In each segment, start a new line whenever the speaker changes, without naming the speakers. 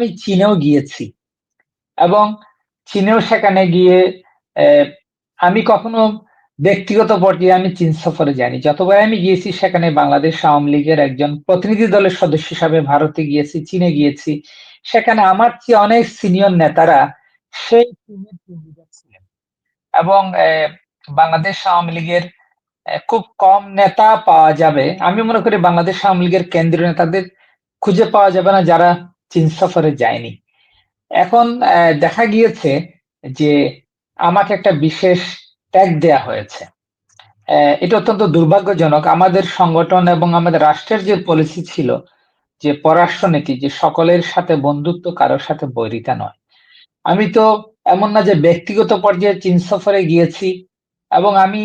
আমি চীনেও গিয়েছি। এবং চীনেও সেখানে গিয়ে আমি কখনো ব্যক্তিগত পর্যায়ে আমি চীন সফরে যাইনি। যতবার আমি গিয়েছি সেখানে বাংলাদেশ আওয়ামী লীগের একজন প্রতিনিধি দলের সদস্য হিসাবে ভারতে গিয়েছি, চীনে গিয়েছি। সেখানে আমার চেয়ে অনেক সিনিয়র নেতারা সেই চীনের ছিলেন। এবং বাংলাদেশ আওয়ামী লীগের খুব কম নেতা পাওয়া যাবে। আমি মনে করি বাংলাদেশ আওয়ামী লীগের কেন্দ্রীয় নেতাদের খুঁজে পাওয়া যাবে না যারা চীন সফরে যায়নি। এখন দেখা গিয়েছে যে আমাকে একটা বিশেষ ট্যাগ দেয়া হয়েছে। এটা অত্যন্ত দুর্ভাগ্যজনক। আমাদের সংগঠন এবং আমাদের রাষ্ট্রের যে পলিসি ছিল, যে পররাষ্ট্রনীতি, যে সকলের সাথে বন্ধুত্ব, কারোর সাথে বৈরিতা নয়। আমি তো এমন না যে ব্যক্তিগত পর্যায়ে চীন সফরে গিয়েছি এবং আমি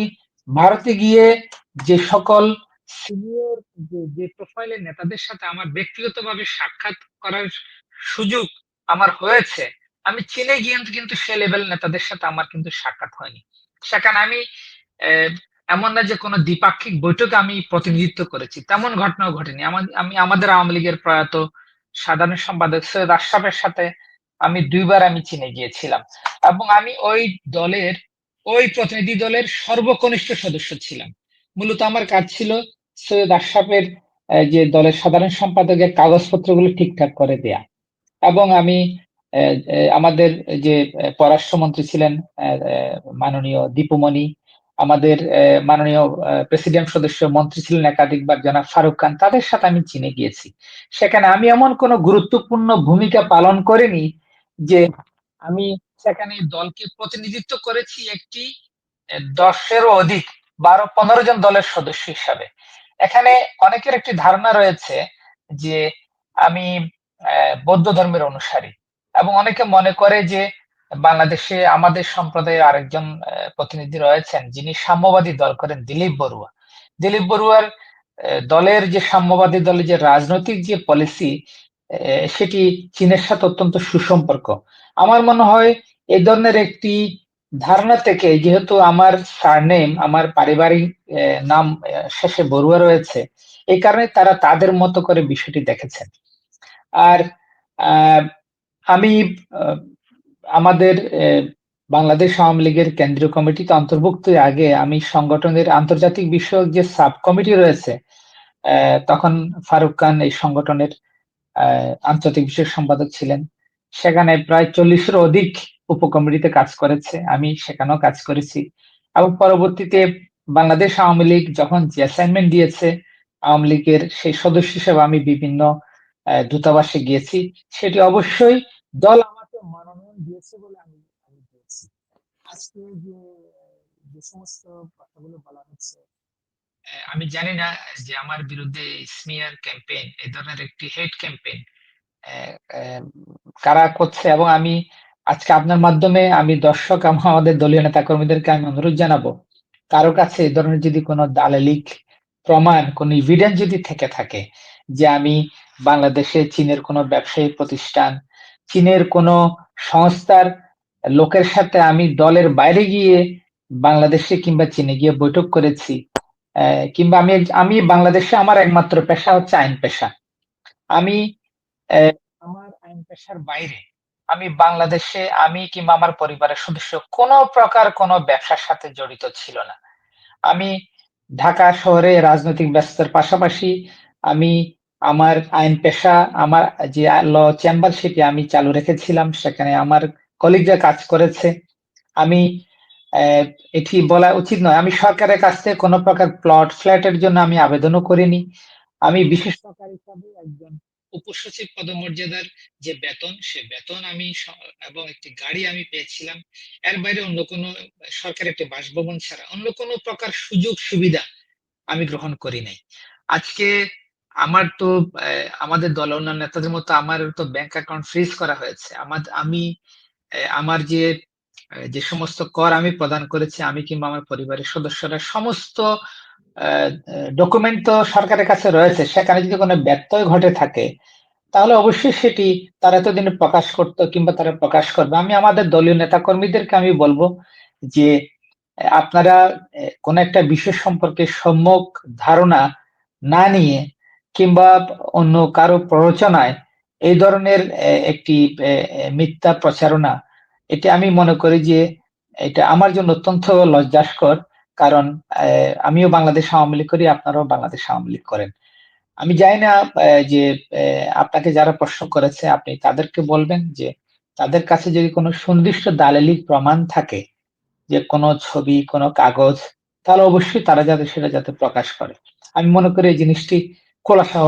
ভারতে গিয়ে যে সকল সিনিয়র যে প্রোফাইলের নেতাদের সাথে আমার ব্যক্তিগতভাবে সাক্ষাৎ করার সুযোগ আমার হয়েছে, আমি চীনে গিয়ে কিন্তু সে লেভেল নেতাদের সাথে আমার কিন্তু সাক্ষাৎ হয়নি। সেখানে আমি এমন না যে কোনো দ্বিপাক্ষিক বৈঠকে আমি প্রতিনিধিত্ব করেছি, তেমন ঘটনাও ঘটেনি। আমি, আমাদের আওয়ামী লীগের প্রয়াত সাধারণ সম্পাদক সৈয়দ আশরাফের সাথে আমি দুইবার আমি চীনে গিয়েছিলাম এবং আমি ওই দলের, ওই প্রতিনিধি দলের সর্বকনিষ্ঠ সদস্য ছিলাম। মূলত আমার কাজ ছিল সৈয়দ আশরাফের যে দলের সাধারণ সম্পাদকের কাগজপত্রগুলো ঠিকঠাক করে দেয়া। এবং আমি আমাদের যে পররাষ্ট্রমন্ত্রী ছিলেন মাননীয় দীপুমণি, আমাদের মাননীয় প্রেসিডেন্ট সদস্য মন্ত্রী ছিলেন একাধিকবার জনাব ফারুক খান, তাদের সাথে আমি চিনে গিয়েছি। সেখানে আমি এমন কোন গুরুত্বপূর্ণ ভূমিকা পালন করিনি যে আমি সেখানে দলকে প্রতিনিধিত্ব করেছি একটি দশেরও অধিক বারো পনেরো জন দলের সদস্য হিসাবে। এখানে অনেকের একটি ধারণা রয়েছে যে আমি বৌদ্ধ ধর্মের অনুসারী এবং অনেকে মনে করে যে বাংলাদেশে আমাদের সম্প্রদায়ের আরেকজন প্রতিনিধি রয়েছেন যিনি সাম্যবাদী দল করেন দিলীপ বড়ুয়া। দিলীপ বড়ুয়ার দলের যে সাম্যবাদী দলের যে রাজনৈতিক যে পলিসি সেটি চীনের সাথে অত্যন্ত সুসম্পর্ক। আমার মনে হয় এই ধরনের একটি ধারণা থেকে যেহেতু আমার সারনেম আমার পারিবারিক নাম শেষে বড়ুয়া রয়েছে, এই কারণে তারা তাদের মতো করে বিষয়টি দেখেছেন। আর আমি আমাদের বাংলাদেশ আওয়ামী লীগের কেন্দ্রীয় কমিটিতে অন্তর্ভুক্ত আগে আমি সংগঠনের আন্তর্জাতিক বিষয়ক যে সাব কমিটি রয়েছে তখন ফারুক খান এই সংগঠনের আন্তর্জাতিক বিষয়ক সম্পাদক ছিলেন। সেখানে প্রায় চল্লিশের অধিক উপকমিটিতে কাজ করেছে, আমি সেখানেও কাজ করেছি। এবং পরবর্তীতে বাংলাদেশ আওয়ামী লীগ যখন যে অ্যাসাইনমেন্ট দিয়েছে, আওয়ামী লীগের সেই সদস্য হিসেবে আমি বিভিন্ন দূতাবাসে গিয়েছি। সেটি অবশ্যই দল আমাকে মনোনয়ন দিয়েছে বলে আমি আমি দিয়েছি আজকে যে যে সমস্ত কথাগুলো বলা হচ্ছে আমি জানি না যে আমার বিরুদ্ধে স্মিয়ার ক্যাম্পেইন এই ধরনের একটি হেড ক্যাম্পেইন কারা করছে। এবং আমি আজকে আপনার মাধ্যমে আমি দর্শক আমাদের দলীয় নেতা কর্মীদেরকে আমি অনুরোধ জানাব, কারও কাছে এই ধরনের যদি কোনো দালালিক প্রমাণ, কোন ইভিডেন্স যদি থেকে থাকে যে আমি বাংলাদেশে চীনের কোনো ব্যবসায়ী প্রতিষ্ঠান, চীনের কোনো সংস্থার লোকের সাথে আমি দলের বাইরে গিয়ে বাংলাদেশে কিংবা চীনে গিয়ে বৈঠক করেছি কিংবা আমি আমি বাংলাদেশে আমার একমাত্র পেশা হচ্ছে আইন পেশা। আমি আমার আইন পেশার বাইরে আমি বাংলাদেশে, আমি কিংবা আমার পরিবারের সদস্য কোনো প্রকার কোনো ব্যবসার সাথে জড়িত ছিল না। আমি ঢাকা শহরে রাজনৈতিক ব্যস্ততার পাশাপাশি আমি আমার আইন পেশা, আমার যে ল চেম্বার সেটি আমি চালু রেখেছিলাম, সেখানে আমার কলিগরা কাজ করেছে। আমি এটি বলা উচিত নয়, আমি সরকারের কাছ থেকে কোনো প্রকার প্লট ফ্ল্যাটের জন্য আমি আবেদনও করিনি। আমি বিশেষ সরকার হিসাবে একজন উপসচিব পদমর্যাদার যে বেতন, সে বেতন আমি এবং একটি গাড়ি আমি পেয়েছিলাম। এর বাইরে অন্য কোনো সরকার একটি বাসভবন ছাড়া অন্য কোনো প্রকার সুযোগ সুবিধা আমি গ্রহণ করি নাই। আজকে আমার তো আমাদের দল, অন্যান্য নেতাদের মতো আমার তো ব্যাংক অ্যাকাউন্ট ফ্রিজ করা হয়েছে। আমার, আমি আমার যে যে সমস্ত কর আমি প্রদান করেছি, আমি কিংবা আমার পরিবারের সদস্যরা, সমস্ত ডকুমেন্ট তো সরকারের কাছে রয়েছে, সেখানে যদি কোনো ব্যত্যয় ঘটে থাকে, তাহলে অবশ্যই সেটি তারা এতদিনে প্রকাশ করতো কিংবা তারা প্রকাশ করবে। আমি আমাদের দলীয় নেতা কর্মীদেরকে আমি বলব যে, আপনারা কোন একটা বিষয় সম্পর্কে সম্যক ধারণা না নিয়ে কিংবা অন্য কারও প্ররোচনায় এই ধরনের একটি মিথ্যা প্রচারণা, এটা আমি মনে করি যে, এটা আমার জন্য অত্যন্ত লজ্জাস্কর। কারণ আমিও বাংলাদেশ আওয়ামী লীগ করি, আপনারাও বাংলাদেশ আওয়ামী লীগ করেন। আমি জানি না যে আপনাকে যারা প্রশ্ন করেছে, আপনি তাদেরকে বলবেন যে, তাদের কাছে যদি কোনো সুনির্দিষ্ট দালালি প্রমাণ থাকে, যে কোনো ছবি, কোনো কাগজ, তাহলে অবশ্যই তারা যাতে সেটা যাতে প্রকাশ করে। আমি মনে করি এই জিনিসটি খোলাসা